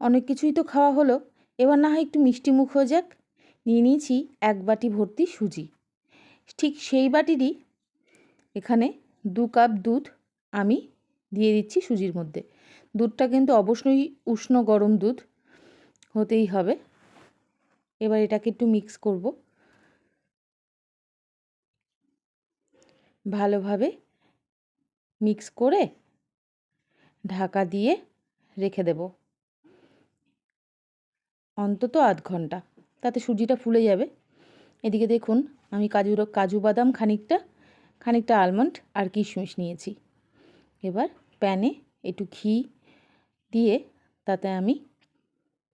অনেক কিছুই তো খাওয়া হলো। এবার না হয় একটু মিষ্টি মুখ হয়ে যাক। নিয়ে নিয়েছি এক বাটি ভর্তি সুজি। ঠিক সেই বাটিরই এখানে দু কাপ দুধ আমি দিয়ে দিচ্ছি সুজির মধ্যে। দুধটা কিন্তু অবশ্যই উষ্ণ গরম দুধ হতেই হবে। এবার এটাকে একটু মিক্স করব। ভালোভাবে মিক্স করে ঢাকা দিয়ে রেখে দেব। অন্তত আধ ঘণ্টা। তাতে সুজিটা ফুলে যাবে। এদিকে দেখুন, আমি কাজু কাজু বাদাম খানিকটা খানিকটা আলমন্ড আর কিশমিশ নিয়েছি। এবার প্যানে একটু ঘি দিয়ে তাতে আমি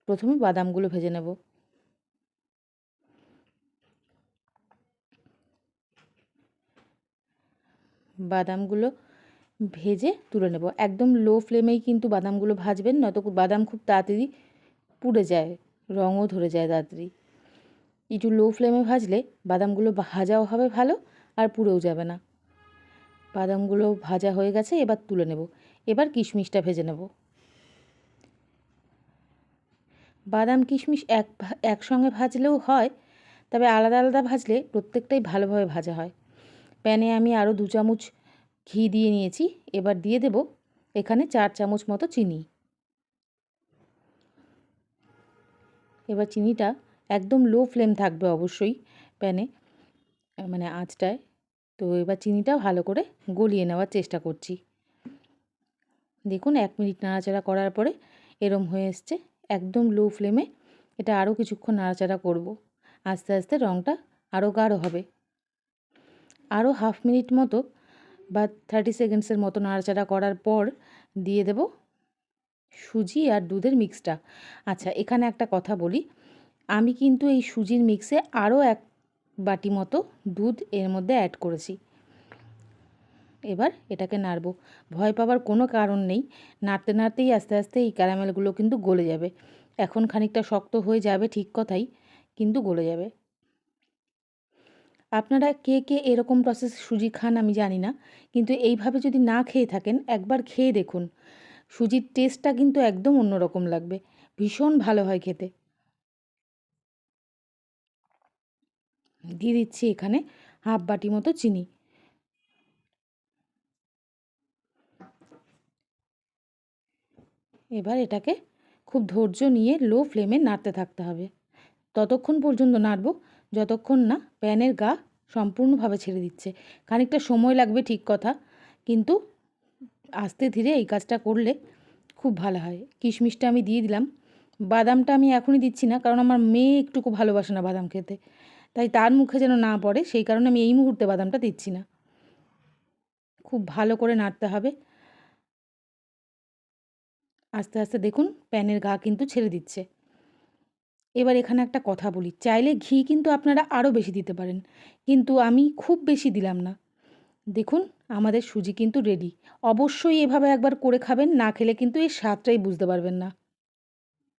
প্রথমে বাদামগুলো ভেজে নেব। বাদামগুলো ভেজে তুলে নেব। একদম লো ফ্লেমেই কিন্তু বাদামগুলো ভাজবেন, নয়তো বাদাম খুব তাড়াতাড়ি পুড়ে যায়। রঙও ধরে যায় তাড়াতাড়ি একটু লো ফ্লেমে ভাজলে বাদামগুলো ভাজাও হবে ভালো আর পুড়েও যাবে না। বাদামগুলো ভাজা হয়ে গেছে, এবার তুলে নেব। এবার কিশমিশটা ভেজে নেব। বাদাম, কিশমিশ এক একসঙ্গে ভাজলেও হয়, তবে আলাদা আলাদা ভাজলে প্রত্যেকটাই ভালোভাবে ভাজা হয়। প্যানে আমি আরও দু চামচ ঘি দিয়ে নিয়েছি, এবার দিয়ে দেব এখানে চার চামচ মতো চিনি। এবার চিনিটা একদম লো ফ্লেম থাকবে অবশ্যই প্যানে মানে আঁচটায়। তো এবার চিনিটা ভালো করে গলিয়ে নেওয়ার চেষ্টা করছি। দেখুন, এক মিনিট নাড়াচাড়া করার পরে এরম হয়ে এসছে। একদম লো ফ্লেমে এটা আরও কিছুক্ষণ নাড়াচাড়া করব। আস্তে আস্তে রঙটা আরও গাঢ় হবে। আরও হাফ মিনিট মতো বা থার্টি সেকেন্ডসের মতো নাড়াচাড়া করার পর দিয়ে দেব সুজি আর দুধের মিক্সটা আচ্ছা এখানে একটা কথা বলি। আমি কিন্তু এই সুজির মিক্সে আরও এক বাটি মতো দুধ এর মধ্যে অ্যাড করেছি। এবার এটাকে নাড়বো। ভয় পাবার কোনো কারণ নেই। নাড়তে নাড়তেই আস্তে আস্তে এই ক্যারামেলগুলো কিন্তু গলে যাবে। এখন খানিকটা শক্ত হয়ে যাবে ঠিক কথাই, কিন্তু গলে যাবে। আপনারা কে কে এরকম প্রসেস সুজি খান আমি জানি না, কিন্তু এইভাবে যদি না খেয়ে থাকেন, একবার খেয়ে দেখুন। সুজির টেস্টটা কিন্তু একদম অন্যরকম লাগবে। ভীষণ ভালো হয় খেতে। দিয়ে দিচ্ছি এখানে হাফ বাটি মতো চিনি। এবার এটাকে খুব ধৈর্য নিয়ে লো ফ্লেমে নাড়তে থাকতে হবে। ততক্ষণ পর্যন্ত নাড়ব, যতক্ষণ না প্যানের গা সম্পূর্ণভাবে ছেড়ে দিচ্ছে। খানিকটা সময় লাগবে ঠিক কথা, কিন্তু আস্তে ধীরে এই কাজটা করলে খুব ভালো হয়। কিশমিশটা আমি দিয়ে দিলাম। বাদামটা আমি এখনই দিচ্ছি না, কারণ আমার মেয়ে একটুকু ভালোবাসে না বাদাম খেতে। তাই তার মুখে যেন না পড়ে, সেই কারণে আমি এই মুহূর্তে বাদামটা দিচ্ছি না। খুব ভালো করে নাড়তে হবে। আস্তে আস্তে দেখুন, প্যানের গা কিন্তু ছেড়ে দিচ্ছে। এবার এখানে একটা কথা বলি। চাইলে ঘি কিন্তু আপনারা আরও বেশি দিতে পারেন। কিন্তু আমি খুব বেশি দিলাম না। দেখুন, আমাদের সুজি কিন্তু রেডি অবশ্যই এভাবে একবার করে খাবেন, না খেলে কিন্তু এর স্বাদটাই বুঝতে পারবেন না।